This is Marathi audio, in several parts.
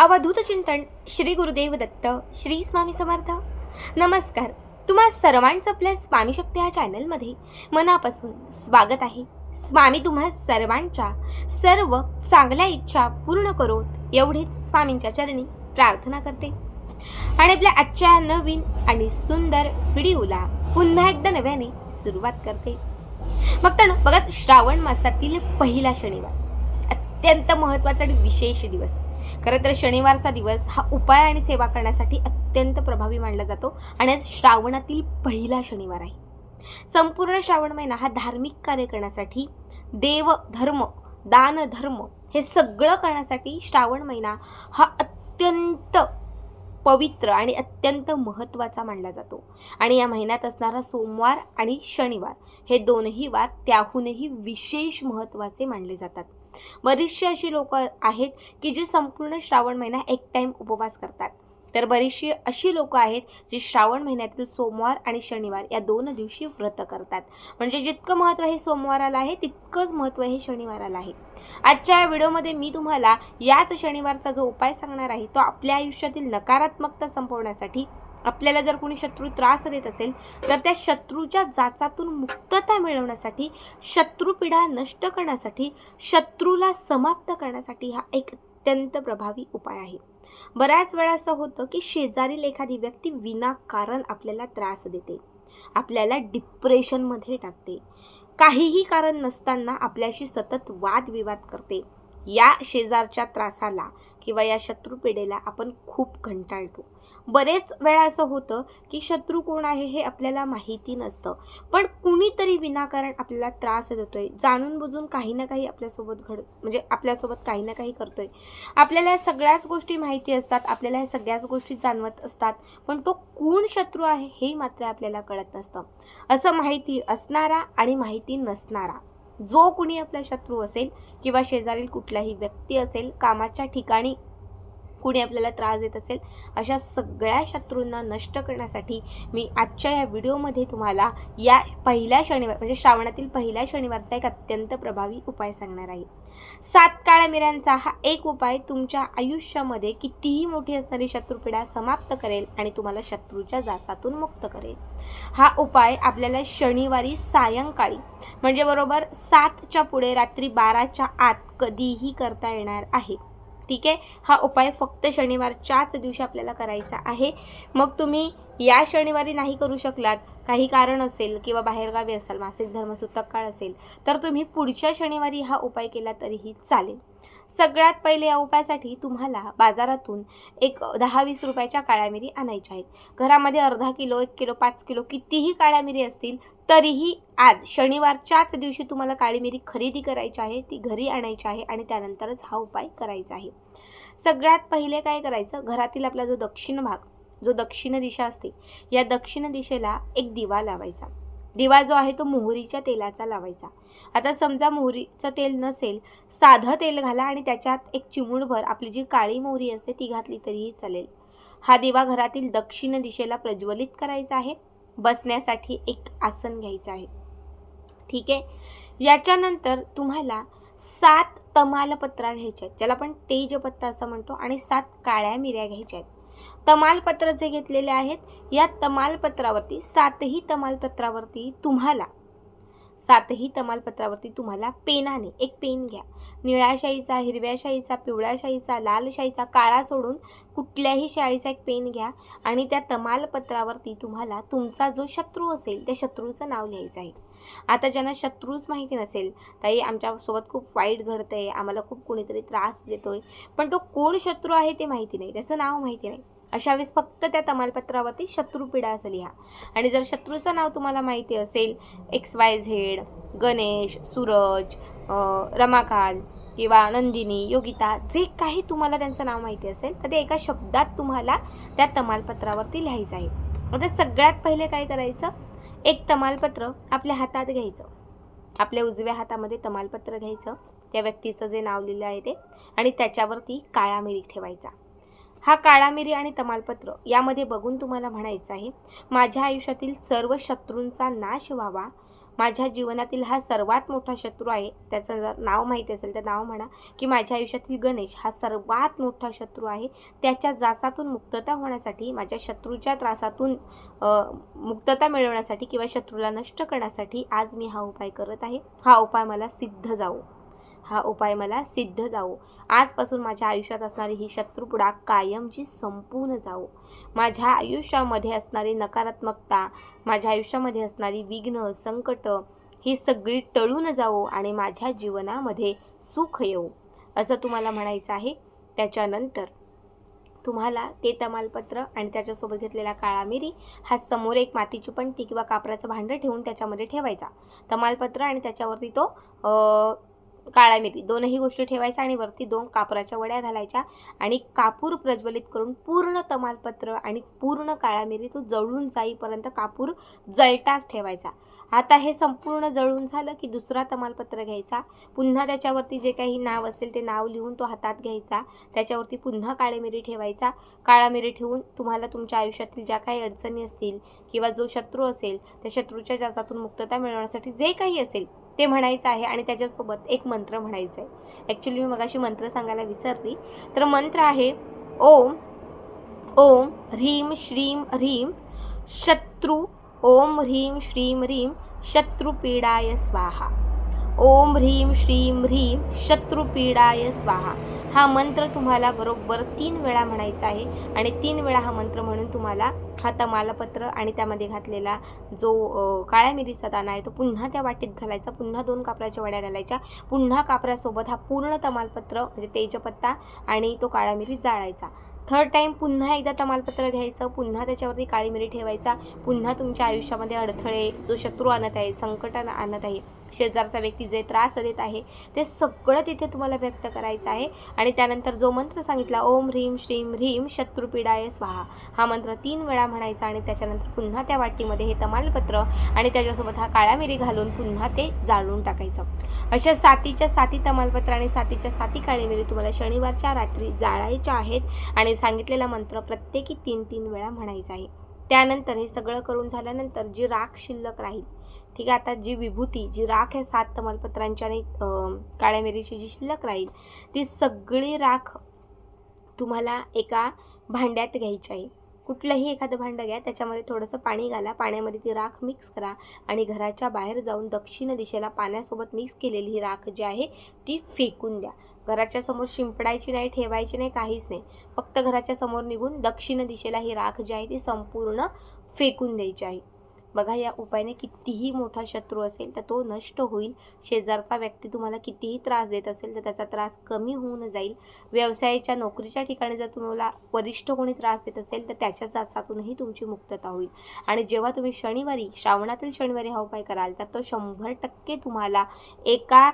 अवधूत चिंतन श्री गुरुदेव दत्त श्री स्वामी समर्थ. नमस्कार. तुम्हा सर्वांचं आपल्या स्वामी शक्ती या चॅनलमध्ये मनापासून स्वागत आहे. स्वामी तुम्हा सर्वांच्या सर्व चांगल्या इच्छा पूर्ण करोत एवढेच स्वामींच्या चरणी प्रार्थना करते. आणि आपल्या आजच्या नवीन आणि सुंदर व्हिडिओला पुन्हा एकदा नव्याने सुरुवात करते. मग तर बघाच श्रावण मासातील पहिला शनिवार. अत्यंत महत्त्वाचा आणि विशेष दिवस. खरं तर शनिवारचा दिवस हा उपाय आणि सेवा करण्यासाठी अत्यंत प्रभावी मानला जातो. आणि आज श्रावणातील पहिला शनिवार आहे. संपूर्ण श्रावण महिना हा धार्मिक कार्य करण्यासाठी देव धर्म दान धर्म हे सगळं करण्यासाठी श्रावण महिना हा अत्यंत पवित्र आणि अत्यंत महत्त्वाचा मानला जातो. आणि या महिन्यात असणारा सोमवार आणि शनिवार हे दोनही वार त्याहूनही विशेष महत्त्वाचे मानले जातात. बरीचशी अशी लोक आहेत की जे संपूर्ण श्रावण महिना एक टाइम उपवास करतात. तर बरीचशी अशी लोक आहेत जी श्रावण महिन्यातील सोमवार आणि शनिवार या दोन दिवशी व्रत करतात. म्हणजे जितकं महत्त्व हे सोमवाराला आहे तितकंच महत्त्व हे शनिवाराला आहे. आजच्या या व्हिडिओमध्ये मी तुम्हाला याच शनिवारचा जो उपाय सांगणार आहे तो आपल्या आयुष्यातील नकारात्मकता संपवण्यासाठी आपल्याला जर कोणी शत्रू त्रास देत असेल तर त्या शत्रूच्या जाचातून मुक्तता मिळवण्यासाठी शत्रूपिढा नष्ट करण्यासाठी शत्रूला समाप्त करण्यासाठी हा एक अत्यंत प्रभावी उपाय आहे. बऱ्याच वेळा असं होतं की शेजारील एखादी व्यक्ती विनाकारण आपल्याला त्रास देते. आपल्याला डिप्रेशनमध्ये टाकते. काहीही कारण नसताना आपल्याशी सतत वादविवाद करते. या शेजारच्या त्रासाला किंवा या शत्रुपिढेला आपण खूप कंटाळतो. बरेच वेळा असं होतं की शत्रू कोण आहे हे आपल्याला माहिती नसतं. पण कुणीतरी विनाकारण आपल्याला त्रास देतोय. जाणून बुजून काही ना काही आपल्यासोबत घड म्हणजे आपल्यासोबत काही ना काही करतोय. आपल्याला या सगळ्याच गोष्टी माहिती असतात आपल्याला या सगळ्याच गोष्टी जाणवत असतात पण तो कोण शत्रू आहे हे मात्र आपल्याला कळत नसतं. असं माहिती असणारा आणि माहिती नसणारा जो कुणी आपला शत्रू असेल किंवा शेजारील कुठलाही व्यक्ती असेल कामाच्या ठिकाणी कुणी आपल्याला त्रास देत असेल अशा सगळ्या शत्रूंना नष्ट करण्यासाठी मी आजच्या या व्हिडिओमध्ये तुम्हाला या पहिल्या शनिवार म्हणजे श्रावणातील पहिल्या शनिवारचा एक अत्यंत प्रभावी उपाय सांगणार आहे. सात काळ्या मिऱ्यांचा हा एक उपाय तुमच्या आयुष्यामध्ये कितीही मोठी असणारी शत्रुपीडा समाप्त करेल आणि तुम्हाला शत्रूच्या जासातून मुक्त करेल. हा उपाय आपल्याला शनिवारी सायंकाळी म्हणजे बरोबर सातच्या पुढे रात्री बाराच्या आत कधीही करता येणार आहे. ठीक आहे? हा उपाय फक्त शनिवारच्याच दिवशी आपल्याला करायचा आहे. मग तुम्ही या शनिवारी नाही करू शकलात काही कारण असेल किंवा बाहेरगावी असाल मासिक धर्मसूतक काळ असेल तर तुम्ही पुढच्या शनिवारी हा उपाय केला तरीही चालेल. सगळ्यात पहिले या उपायासाठी तुम्हाला बाजारातून एक दहा वीस रुपयाच्या काळ्या मिरी आणायच्या आहेत. घरामध्ये अर्धा किलो एक किलो पाच किलो कितीही काळ्या मिरी असतील तरीही आज शनिवारच्याच दिवशी तुम्हाला काळी मिरी खरेदी करायची आहे ती घरी आणायची आहे आणि त्यानंतरच हा उपाय करायचा आहे. सगळ्यात पहिले काय करायचं? घरातील आपला जो दक्षिण भाग जो दक्षिण दिशा असते या दक्षिण दिशेला एक दिवा लावायचा. दिवा जो आहे तो मोहरीच्या तेलाचा लावायचा. आता समजा मोहरीचं तेल नसेल साधं तेल घाला आणि त्याच्यात एक चिमूटभर आपली जी काळी मोहरी असते ती घातली तरीही चालेल. हा दिवा घरातील दक्षिण दिशेला प्रज्वलित करायचा आहे. बसण्यासाठी एक आसन घ्यायचं आहे. ठीक आहे? याच्यानंतर तुम्हाला सात तमालपत्रा घ्यायच्या आहेत. ज्याला आपण तेजपत्ता असं म्हणतो आणि सात काळ्या मिऱ्या घ्यायच्या आहेत. तमालपत्र जे घेतलेले आहेत या तमालपत्रावरती सातही तमालपत्रावरती तुम्हाला सातही तमालपत्रावरती तुम्हाला पेनाने एक पेन घ्या. निळ्या शाईचा हिरव्या शाईचा पिवळ्या शाईचा लाल शाईचा काळा सोडून कुठल्याही शाईचा एक पेन घ्या आणि त्या तमालपत्रावरती तुम्हाला तुमचा जो शत्रू असेल त्या शत्रूचं नाव लिहायचं आहे. आता ज्यांना शत्रूच माहिती नसेल ताई आमच्यासोबत खूप वाईट घडतंय आम्हाला खूप कोणीतरी त्रास देतोय पण तो कोण शत्रू आहे ते माहिती नाही त्याचं नाव माहिती नाही. अशा वेळेस फक्त त्या तमालपत्रावरती शत्रुपीडा असं लिहा. आणि जर शत्रूचं नाव तुम्हाला माहिती असेल X Y Z Ganesh Suraj Ramakal किंवा नंदिनी योगिता जे काही तुम्हाला त्यांचं नाव माहिती असेल तर ते एका शब्दात तुम्हाला त्या तमालपत्रावरती लिहायचं आहे. आता सगळ्यात पहिले काय करायचं? एक तमालपत्र आपल्या हातात घ्यायचं. आपल्या उजव्या हातामध्ये तमालपत्र घ्यायचं. त्या व्यक्तीचं जे नाव लिहिलं आहे ते. आणि त्याच्यावरती काळा मिरी ठेवायचा. हा काळा मिरी आणि तमालपत्र यामध्ये बघून तुम्हाला म्हणायचं आहे माझ्या आयुष्यातील सर्व शत्रूंचा नाश व्हावा. माझ्या जीवनातील हा सर्वात मोठा शत्रू आहे त्याचं जर नाव माहिती असेल तर नाव म्हणा की माझ्या आयुष्यातील गणेश हा सर्वात मोठा शत्रू आहे. त्याच्या जासातून मुक्तता होण्यासाठी माझ्या शत्रूच्या त्रासातून मुक्तता मिळवण्यासाठी किंवा शत्रूला नष्ट करण्यासाठी आज मी हा उपाय करत आहे. हा उपाय मला सिद्ध जाऊ हा उपाय मला सिद्ध जावो. आजपासून माझ्या आयुष्यात असणारी ही शत्रुपुडा कायमची संपूर्ण जावो. माझ्या आयुष्यामध्ये असणारी नकारात्मकता माझ्या आयुष्यामध्ये असणारी विघ्न संकट ही सगळी टळून जावो आणि माझ्या जीवनामध्ये सुख येवो. असं तुम्हाला म्हणायचं आहे. त्याच्यानंतर तुम्हाला ते तमालपत्र आणि त्याच्यासोबत घेतलेला काळा मिरी हा समोर एक मातीची पणती किंवा कापराचं भांडं ठेवून त्याच्यामध्ये ठेवायचा. तमालपत्र आणि त्याच्यावरती तो अ, काळा मिरी. दोनही गोष्टी ठेवायच्या आणि वरती दोन कापराच्या वड्या घालायच्या आणि कापूर प्रज्वलित करून पूर्ण तमालपत्र आणि पूर्ण काळा मिरी तो जळून जाईपर्यंत कापूर जळटाच ठेवायचा. आता हे संपूर्ण जळून झालं की दुसरा तमालपत्र घ्यायचा. पुन्हा त्याच्यावरती जे काही नाव असेल ते नाव लिहून तो हातात घ्यायचा. त्याच्यावरती पुन्हा काळे मिरी ठेवायचा. काळा मिरी ठेवून तुम्हाला तुमच्या आयुष्यातील ज्या काही अडचणी असतील किंवा जो शत्रू असेल त्या शत्रूच्या जातातून मुक्तता मिळवण्यासाठी जे काही असेल ते म्हणायचं आहे आणि त्याच्यासोबत एक मंत्र म्हणायचं आहे ॲक्च्युली मी मगाशी मंत्र सांगायला विसरली. तर मंत्र आहे ओम ओम ह्रीम श्रीम ह्रीम शत्रू ओम ह्रीम श्रीम ह्रीम शत्रुपीडाय स्वाहा. ओम ह्रीम श्रीम ह्रीम शत्रुपीडाय स्वाहा. हा मंत्र तुम्हाला बरोबर तीन वेळा म्हणायचा आहे आणि तीन वेळा हा मंत्र म्हणून तुम्हाला हा तमालपत्र आणि त्यामध्ये घातलेला जो काळ्या मिरीचा दाणा आहे तो पुन्हा त्या वाटीत घालायचा पुन्हा दोन कापराच्या वड्या घालायच्या पुन्हा कापरासोबत हा पूर्ण तमालपत्र म्हणजे तेजपत्ता आणि तो काळा मिरी जाळायचा. थर्ड टाईम पुन्हा एकदा तमालपत्र घ्यायचं पुन्हा त्याच्यावरती काळी मिरी ठेवायचा पुन्हा तुमच्या आयुष्यामध्ये अडथळे जो शत्रू आणत आहे संकट आणत आहे शेजारचा व्यक्ती जे त्रास देत आहे ते सगळं तिथे तुम्हाला व्यक्त करायचं आहे. आणि त्यानंतर जो मंत्र सांगितला ओम ह्रीम श्रीम ह्रीम शत्रुपीडाय स्वाहा. हा मंत्र तीन वेळा म्हणायचा आणि त्याच्यानंतर पुन्हा त्या वाटीमध्ये हे तमालपत्र आणि त्याच्यासोबत हा काळा मिरी घालून पुन्हा ते जाळून टाकायचं. अशा सातीच्या साती तमालपत्र आणि सातीच्या साती काळी मिरी तुम्हाला शनिवारच्या रात्री जाळायच्या आहेत आणि सांगितलेला मंत्र प्रत्येकी तीन तीन वेळा म्हणायचा आहे. त्यानंतर हे सगळं करून झाल्यानंतर जी राख शिल्लक राहील ठीक आहे आता जी विभूती जी राख आहे सात तमालपत्रांची आणि काळ्या मिरीची जी शिल्लक राहील ती सगळी राख तुम्हाला एका भांड्यात घ्यायची आहे. कुठलंही एखादं भांडं घ्या त्याच्यामध्ये थोडंसं पाणी घाला पाण्यामध्ये ती राख मिक्स करा आणि घराच्या बाहेर जाऊन दक्षिण दिशेला पाण्यासोबत मिक्स केलेली ही राख जी आहे ती फेकून द्या. घराच्या समोर शिंपडायची नाही ठेवायची नाही काहीच नाही. फक्त घराच्या समोर निघून दक्षिण दिशेला ही राख जी आहे ती संपूर्ण फेकून द्यायची आहे. बघा या उपायाने कितीही मोठा शत्रू असेल तर तो नष्ट होईल. शेजारचा व्यक्ती तुम्हाला कितीही त्रास देत असेल तर त्याचा त्रास कमी होऊन जाईल. व्यवसायाच्या नोकरीच्या ठिकाणी जर तुम्हाला वरिष्ठ कोणी त्रास देत असेल तर त्याच्या जाचातूनही तुमची मुक्तता होईल. आणि जेव्हा तुम्ही शनिवारी श्रावणातील शनिवारी हा उपाय कराल तर तो शंभर टक्के तुम्हाला एका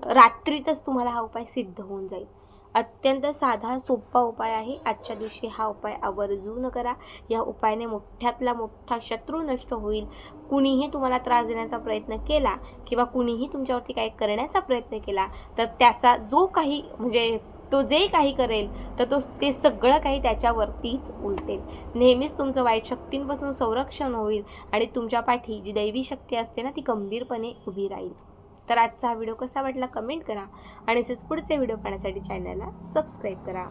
रात्रीतच तुम्हाला हा उपाय सिद्ध होऊन जाईल. अत्यंत साधा सोपा उपाय आहे. आजच्या दिवशी हा उपाय आवर्जून करा. या उपायाने मोठ्यातला मोठा शत्रू नष्ट होईल. कुणीही तुम्हाला त्रास देण्याचा प्रयत्न केला किंवा कुणीही तुमच्यावरती काही करण्याचा प्रयत्न केला तर त्याचा जो काही म्हणजे तो जे काही करेल तर तो ते सगळं काही त्याच्यावरतीच उलटेल. नेहमीच तुमचं वाईट शक्तींपासून संरक्षण होईल आणि तुमच्या पाठी जी दैवी शक्ती असते ना ती गंभीरपणे उभी राहील. तर आजचा हा व्हिडिओ कसा वाटला कमेंट करा आणि असेच पुढचे व्हिडिओ पाहण्यासाठी चॅनलला सबस्क्राईब करा.